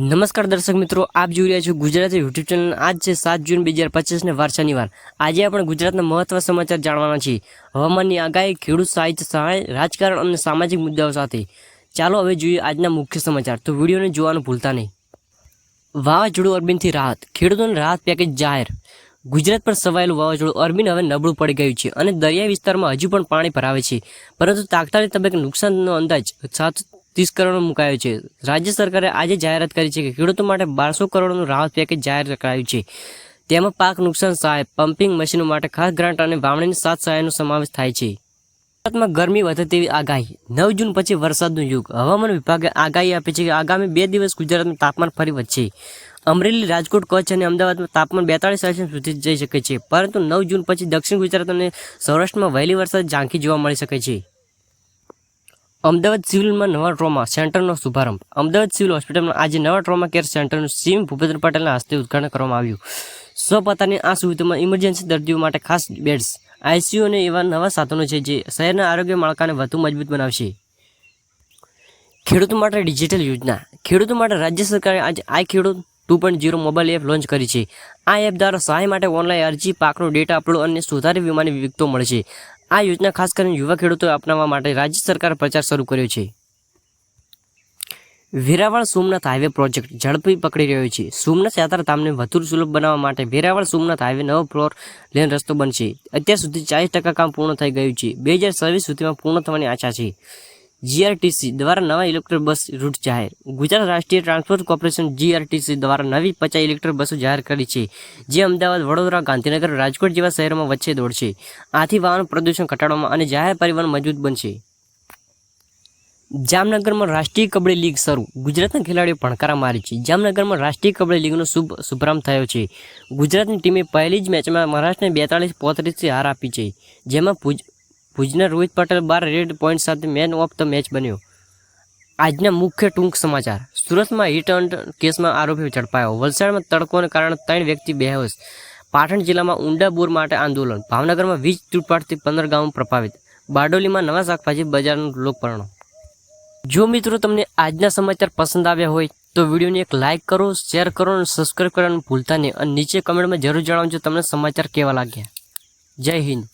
નમસ્કાર દર્શક મિત્રો, આપ જોઈ રહ્યા છો ગુજરાતી યુટ્યુબ ચેનલ આજ છે સાત જૂન બે હજાર પચીસને વાર. શનિવાર આજે આપણે ગુજરાતના મહત્વ સમાચાર જાણવાના છીએ. હવામાનની આગાહી, ખેડૂત સાહિત્ય સહાય, રાજકારણ અને સામાજિક મુદ્દાઓ સાથે. ચાલો હવે જોઈએ આજના મુખ્ય સમાચાર. તો વિડીયોને જોવાનું ભૂલતા નહીં. વાવાઝોડું અરબીનથી રાહત. ખેડૂતોને રાહત પેકેજ જાહેર. ગુજરાત પર સવાયેલું વાવાઝોડું અરબીન હવે નબળું પડી ગયું છે અને દરિયાઈ વિસ્તારમાં હજુ પણ પાણી ભરાવે છે. પરંતુ તાત્કાલિક તબક્કે નુકસાનનો અંદાજ સાત ત્રીસ કરોડનો મુકાયો છે. રાજ્ય સરકારે આજે જાહેરાત કરી છે કે ખેડૂતો માટે બારસો કરોડનું રાહત પેકેજ જાહેર કરાયું છે. તેમાં પાક નુકસાન સહાય, પમ્પિંગ મશીનો માટે ખાસ ગ્રાન્ટ અને વાવણીની સાત સહાયનો સમાવેશ થાય છે. ગુજરાતમાં ગરમી વધે તેવી આગાહી. નવ જૂન પછી વરસાદનું યુગ. હવામાન વિભાગે આગાહી આપી છે કે આગામી બે દિવસ ગુજરાતનું તાપમાન ફરી વધશે. અમરેલી, રાજકોટ, કચ્છ અને અમદાવાદમાં તાપમાન બેતાળીસ સેલ્સિયસ સુધી જઈ શકે છે. પરંતુ નવ જૂન પછી દક્ષિણ ગુજરાત અને સૌરાષ્ટ્રમાં વહેલી વરસાદ ઝાંખી જોવા મળી શકે છે. અમદાવાદ સિવિલમાં નવા ટ્રોમા, સેન્ટરનો શુભારંભ. અમદાવાદ સિવિલ હોસ્પિટલમાં આજે નવા ટ્રોમા કેર સેન્ટરનું સીએમ ભૂપેન્દ્ર પટેલના હસ્તે ઉદઘાટન કરવામાં આવ્યું. સ્વપતાની આ સુવિધામાં ઇમરજન્સી દર્દીઓ માટે ખાસ બેડ્સ, આઈસીયુ અને એવા નવા સાધનો છે જે શહેરના આરોગ્ય માળખાને વધુ મજબૂત બનાવશે. ખેડૂતો માટે ડિજિટલ યોજના. ખેડૂતો માટે રાજ્ય સરકારે આજે I Khedut two point zero mobile app launch કરી છે. આ એપ દ્વારા સહાય માટે ઓનલાઈન અરજી, પાકનો ડેટા અપલોડ અને સુધારી વીમાની વિગતો મળશે આ યોજના ખાસ કરીને યુવા ખેડૂતોએ અપનાવવા માટે રાજ્ય સરકારે પ્રચાર શરૂ કર્યો છે. વેરાવળ સોમનાથ હાઈવે પ્રોજેક્ટ ઝડપી પકડી રહ્યો છે. સોમનાથ યાત્રાધામને વધુ સુલભ બનાવવા માટે વેરાવળ સોમનાથ હાઈવે નવો ફ્લોર લેન રસ્તો બનશે. અત્યાર સુધી ચાલીસ ટકા કામ પૂર્ણ થઈ ગયું છે. બે હજાર સર્વિસ સુધીમાં પૂર્ણ થવાની આશા છે. જીઆરટીસી દ્વારા નવા ઇલેક્ટ્રિક બસ રૂટ જાહેર. ગુજરાત રાષ્ટ્રીય ટ્રાન્સપોર્ટ કોર્પોરેશન જીઆરટીસી દ્વારા નવી પચાસ ઇલેક્ટ્રિક બસો જાહેર કરી છે, જે અમદાવાદ, વડોદરા, ગાંધીનગર, રાજકોટ જેવા શહેરોમાં વચ્ચે દોડશે આથી વાહન પ્રદૂષણ ઘટાડવામાં અને જાહેર પરિવહન મજબૂત બનશે. જામનગરમાં રાષ્ટ્રીય કબડ્ડી લીગ શરૂ. ગુજરાતના ખેલાડીઓ ભણકારા મારી છે. જામનગરમાં રાષ્ટ્રીય કબડ્ડી લીગનો શુભ શુભારંભ થયો છે. ગુજરાતની ટીમે પહેલી જ મેચમાં મહારાષ્ટ્રને બેતાળીસ પોત્રીસથી હાર આપી છે, જેમાં ભુજના રોહિત પટેલ બાર રેડ પોઈન્ટ સાથે મેન ઓફ ધ મેચ બન્યો. આજના મુખ્ય ટૂંક સમાચાર. સુરતમાં હિટ એન્ડ કેસમાં આરોપી ઝડપાયો. વલસાડમાં તડકોને કારણે ત્રણ વ્યક્તિ બેહોશ. પાટણ જિલ્લામાં ઊંડા બોર માટે આંદોલન. ભાવનગરમાં વીજ તૂટપાટથી પંદર ગામો પ્રભાવિત. બારડોલીમાં નવા શાકભાજી બજારનું લોકપર્ણો જો મિત્રો તમને આજના સમાચાર પસંદ આવ્યા હોય, તો વિડીયોને એક લાઇક કરો, શેર કરો અને સબસ્ક્રાઈબ કરવાનું ભૂલતા નહીં. અને નીચે કમેન્ટમાં જરૂર જણાવજો તમને સમાચાર કેવા લાગ્યા. જય હિન્દ.